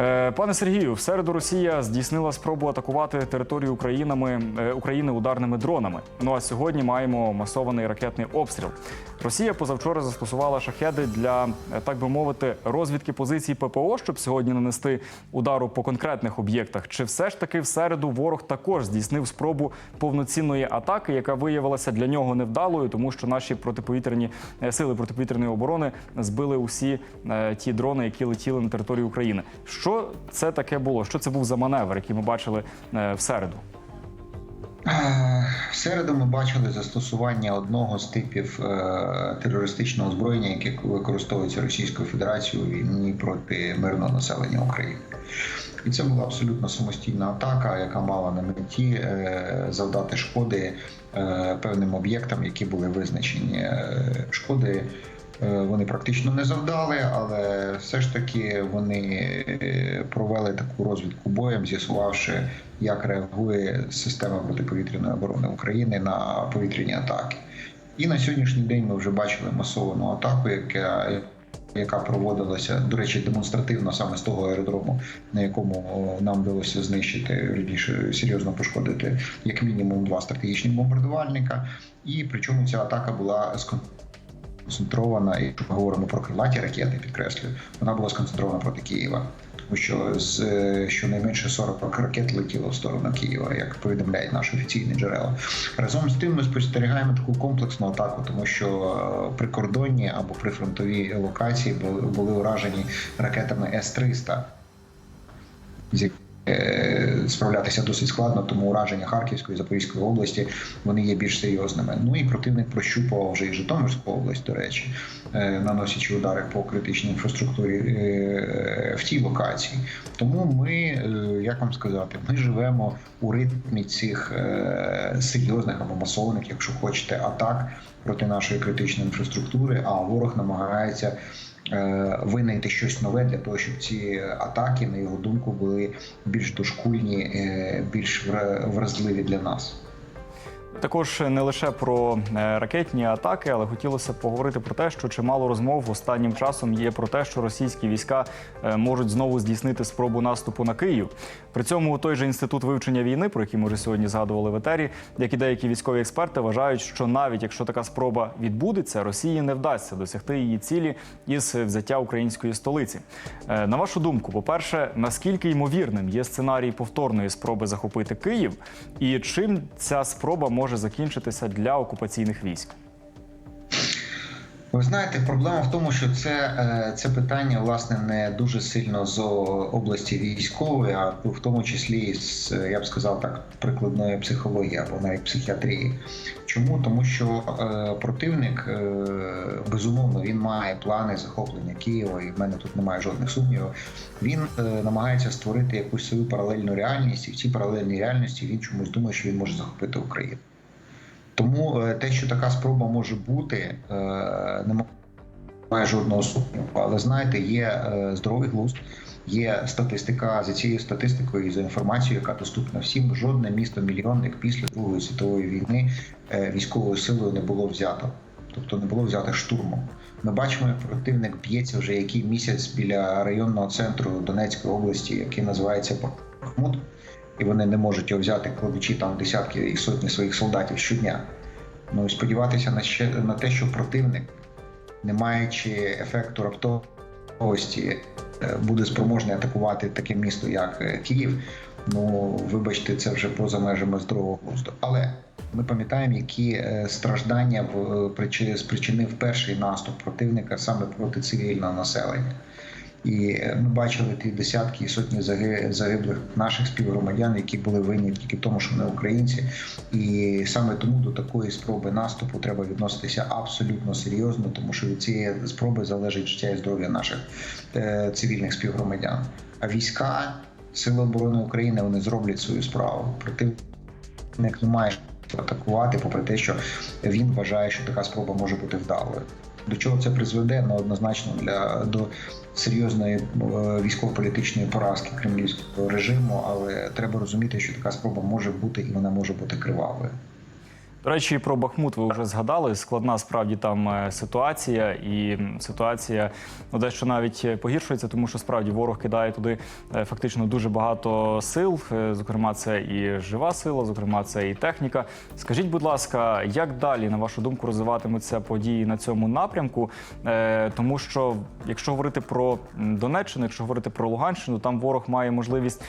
Е, Пане Сергію, в середу Росія здійснила спробу атакувати територію Українами, е, України ударними дронами. Ну а сьогодні маємо масований ракетний обстріл. Росія позавчора застосувала шахеди для, е, так би мовити, розвідки позицій ППО, щоб сьогодні нанести удару по конкретних об'єктах. Чи все ж таки в середу ворог також здійснив спробу повноцінної атаки, яка виявилася для нього невдалою, тому що наші протиповітряні сили протиповітряної оборони збили усі ті дрони, які летіли на територію України. Що це таке було? Що це був за маневр, який ми бачили е, в середу? Е, В середу ми бачили застосування одного з типів е, терористичного озброєння, яке використовується Російською Федерацією у війні проти мирного населення України. І це була абсолютно самостійна атака, яка мала на меті завдати шкоди певним об'єктам, які були визначені. Шкоди вони практично не завдали, але все ж таки вони е, провели таку розвідку боєм, з'ясувавши, як реагує система протиповітряної оборони України на повітряні атаки. І на сьогоднішній день ми вже бачили масовану атаку, яка яка проводилася, до речі, демонстративно саме з того аеродрому, на якому нам вдалося знищити більше серйозно пошкодити як мінімум два стратегічні бомбардувальника. І причому ця атака була сконцентрована, якщо ми говоримо про крилаті ракети, підкреслюю, вона була сконцентрована проти Києва. Тому що з е, щонайменше 40 ракет летіло в сторону Києва, як повідомляють наші офіційні джерела. Разом з тим ми спостерігаємо таку комплексну атаку, тому що е, прикордонні або прифронтові локації були, уражені ракетами С-300, з е, справлятися досить складно, тому ураження Харківської Запорізької області вони є більш серйозними. Ну і противник прощупував вже і Житомирську область, до речі, е, наносячи удари по критичній інфраструктурі е, в тій локації. Тому ми, е, як вам сказати, ми живемо у ритмі цих е, серйозних або масованих, якщо хочете, атак проти нашої критичної інфраструктури, а ворог намагається е, винайти щось нове для того, щоб ці атаки, на його думку, були більш дошкульні, е, більш вразливі для нас. Також не лише про е, ракетні атаки, але хотілося поговорити про те, що чимало розмов останнім часом є про те, що російські війська е, можуть знову здійснити спробу наступу на Київ. При цьому той же інститут вивчення війни, про який ми вже сьогодні згадували в етері, як і деякі військові експерти, вважають, що навіть якщо така спроба відбудеться, Росії не вдасться досягти її цілі із взяття української столиці. Е, На вашу думку, по-перше, наскільки ймовірним є сценарій повторної спроби захопити Київ, і чим ця спроба може закінчитися для окупаційних військ? Ви знаєте, проблема в тому, що це, е, це питання власне не дуже сильно з області військової, а в тому числі з я б сказав так, прикладної психології або навіть психіатрії. Чому? Тому що е, противник е, безумовно він має плани захоплення Києва, і в мене тут немає жодних сумнівів. Він е, намагається створити якусь свою паралельну реальність, і в цій паралельній реальності він чомусь думає, що він може захопити Україну. Тому е, те, що така спроба може бути, е, немає жодного сумніву. Але знаєте, є е, здоровий глузд, є статистика. За цією статистикою за інформацією, яка доступна всім, жодне місто мільйонник після Другої світової війни військовою силою не було взято. Тобто не було взято штурмом. Ми бачимо, як противник б'ється вже який місяць біля районного центру Донецької області, який називається Бахмут і вони не можуть його взяти, кладучи там десятки і сотні своїх солдатів щодня. Ну і сподіватися на ще на те, що противник, не маючи ефекту раптовості, е, буде спроможний атакувати таке місто, як е, Київ. Ну вибачте, це вже поза межами здорового глузду. Але ми пам'ятаємо, які е, страждання спричинив перший наступ противника саме проти цивільного населення. І ми бачили ті десятки і сотні заги- загиблих наших співгромадян, які були винні тільки тому, що вони українці. І саме тому до такої спроби наступу треба відноситися абсолютно серйозно, тому що від цієї спроби залежить життя і здоров'я наших е, цивільних співгромадян. А війська, Сили оборони України вони зроблять свою справу. Противник не має атакувати, попри те, що він вважає, що така спроба може бути вдалою. До чого це призведе? Ну однозначно для до серйозної е, військово-політичної поразки кремлівського режиму, але треба розуміти, що така спроба може бути і вона може бути кривавою. До речі, про Бахмут ви вже згадали. Складна справді там е, ситуація, і ситуація ну, дещо навіть е, погіршується, тому що справді ворог кидає туди е, фактично дуже багато сил. Зокрема, це і жива сила, зокрема, це і техніка. Скажіть, будь ласка, як далі, на вашу думку, розвиватимуться події на цьому напрямку? Тому що, якщо говорити про Донеччину, якщо говорити про Луганщину, там ворог має можливість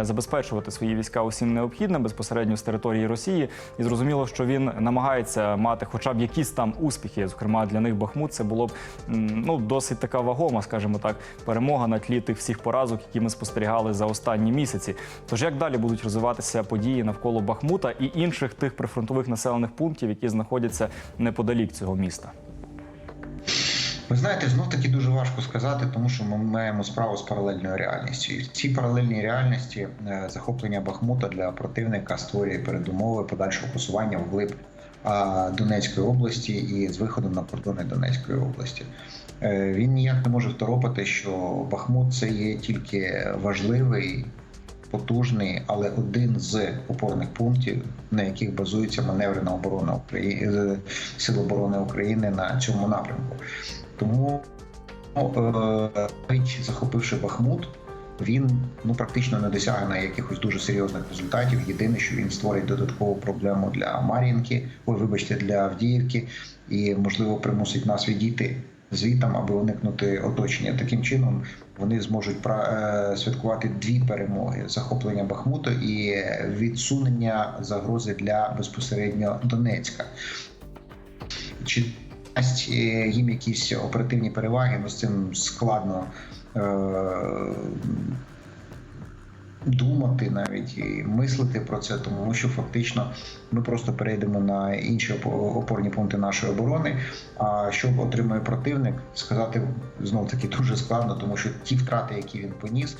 забезпечувати свої війська усім необхідним безпосередньо з території Росії. І зрозуміло, що він намагається мати хоча б якісь там успіхи. Зокрема, для них Бахмут це було б ну досить така вагома, скажімо так, перемога на тлі тих всіх поразок, які ми спостерігали за останні місяці. Тож як далі будуть розвиватися події навколо Бахмута і інших тих прифронтових населених пунктів, які знаходяться неподалік цього міста? Ви знаєте, знов таки дуже важко сказати, тому що ми маємо справу з паралельною реальністю. І в цій паралельній реальності е, захоплення Бахмута для противника створює передумови подальшого посування вглиб Донецької області і з виходом на кордони Донецької області. Е, Він ніяк не може второпати, що Бахмут це є тільки важливий. Потужний, але один з опорних пунктів, на яких базується маневрена оборона України Сил оборони України на цьому напрямку. Тому ну, е, навіть захопивши Бахмут, він ну практично не досягне якихось дуже серйозних результатів. Єдине, що він створить додаткову проблему для Мар'їнки, ой, вибачте, для Авдіївки, і можливо примусить нас відійти звітам, аби уникнути оточення. Таким чином вони зможуть е, святкувати дві перемоги: захоплення Бахмуту і відсунення загрози для безпосередньо Донецька. Чи дасть е, їм якісь оперативні переваги, ну з цим складно е- думати навіть і мислити про це, тому що фактично ми просто перейдемо на інші опо- опорні пункти нашої оборони. А що отримує противник, сказати знов таки дуже складно, тому що ті втрати, які він поніс.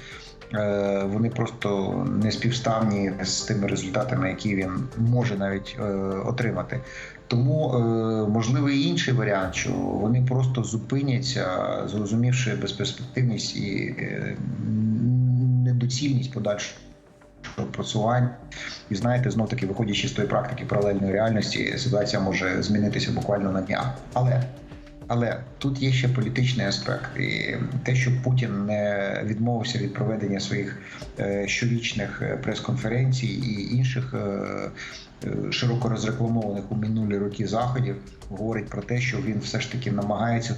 Е, Вони просто не співставні з тими результатами, які він може навіть е, отримати. Тому е, можливий інший варіант, що вони просто зупиняться, зрозумівши безперспективність і недоцільність подальшого просування. І знаєте, знов таки, виходячи з тої практики паралельної реальності, ситуація може змінитися буквально на днях. Але але тут є ще політичний аспект, і те, що Путін не відмовився від проведення своїх е, щорічних е, прес-конференцій і інших е, широко розрекламованих у минулі роки заходів, говорить про те, що він все ж таки намагається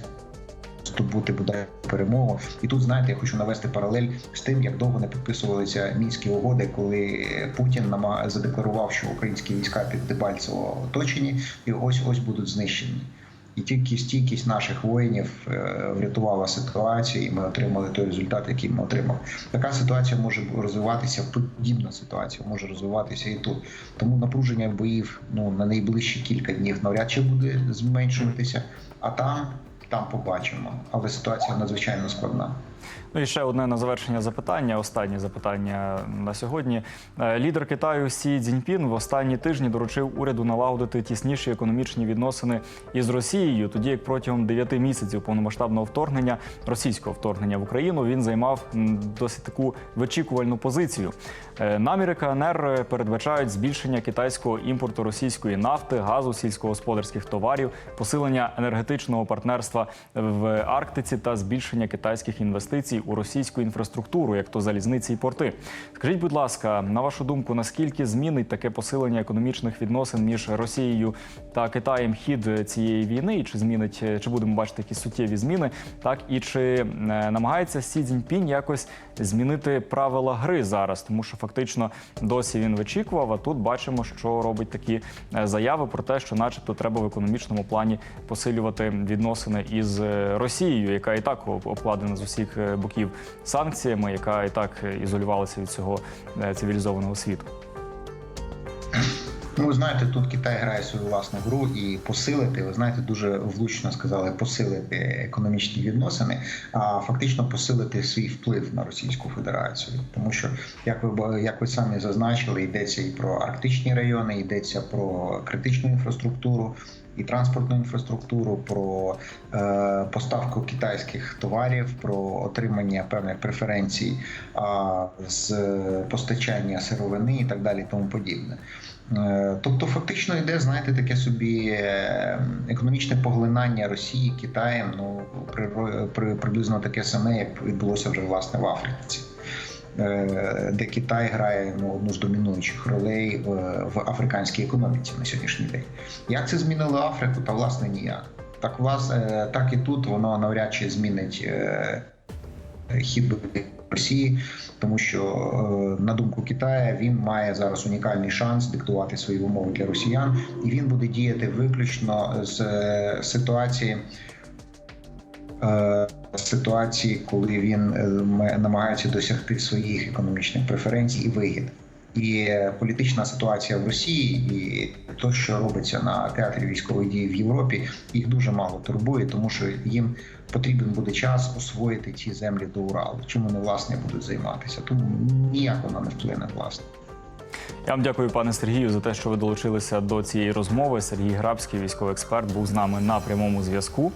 здобути бодай перемогу. І тут знаєте, я хочу навести паралель з тим, як довго не підписувалися мінські угоди, коли Путін нама задекларував, що українські війська під Дебальцево оточені, і ось ось будуть знищені. І тільки стійкість наших воїнів е, врятувала ситуацію, і ми отримали той результат, який ми отримали. Така ситуація може розвиватися, подібна ситуація може розвиватися і тут. Тому напруження боїв ну на найближчі кілька днів навряд чи буде зменшуватися. А там, там побачимо. Але ситуація надзвичайно складна. Ну і ще одне на завершення запитання. Останнє запитання на сьогодні. Е, Лідер Китаю Сі Цзіньпін в останні тижні доручив уряду налагодити тісніші економічні відносини із Росією, тоді як протягом 9 місяців повномасштабного вторгнення російського вторгнення в Україну він займав досить таку вичікувальну позицію. Е, Наміри КНР передбачають збільшення китайського імпорту російської нафти, газу, сільськогосподарських товарів, посилення енергетичного партнерства в Арктиці та збільшення китайських інвестицій у російську інфраструктуру, як то залізниці і порти. Скажіть, будь ласка, на вашу думку, наскільки змінить таке посилення економічних відносин між Росією та Китаєм хід цієї війни? І чи змінить, чи будемо бачити якісь суттєві зміни? Так і чи е, намагається Сі Цзіньпінь якось змінити правила гри зараз, тому що фактично досі він вичікував. А тут бачимо, що робить такі е, заяви про те, що, начебто, треба в економічному плані посилювати відносини із е, Росією, яка і так обкладена з усіх е, боків санкціями, яка і так е, ізолювалася від цього цивілізованого світу. Ну, ви знаєте, тут Китай грає свою власну гру і посилити. Ви знаєте, дуже влучно сказали посилити економічні відносини, а фактично посилити свій вплив на Російську Федерацію. Тому що, як ви як ви самі зазначили, йдеться і про арктичні райони, йдеться про критичну інфраструктуру. і транспортну інфраструктуру, про е, поставку китайських товарів, про отримання певних преференцій а, з постачання сировини і так далі, тому подібне. Е, Тобто, фактично йде, знаєте, таке собі е, економічне поглинання Росії Китаєм. Ну при, при приблизно таке саме, як відбулося вже власне в Африці. Е, Де Китай грає ну, одну з домінуючих ролей в, в африканській економіці на сьогоднішній день. Як це змінило Африку? Та власне ніяк. Так, власне, так і тут воно навряд чи змінить хід Росії, тому що е, на думку Китая він має зараз унікальний шанс диктувати свої умови для росіян, і він буде діяти виключно з е, ситуації. е, Ситуації, коли він намагається досягти своїх економічних преференцій і вигід, і політична ситуація в Росії, і те, що робиться на театрі військових дій в Європі, їх дуже мало турбує, тому що їм потрібен буде час освоїти ці землі до Уралу. Чим вони власне будуть займатися? Тому ніяк вона не вплине власне. Я вам дякую, пане Сергію, за те, що ви долучилися до цієї розмови. Сергій Грабський, військовий експерт, був з нами на прямому зв'язку.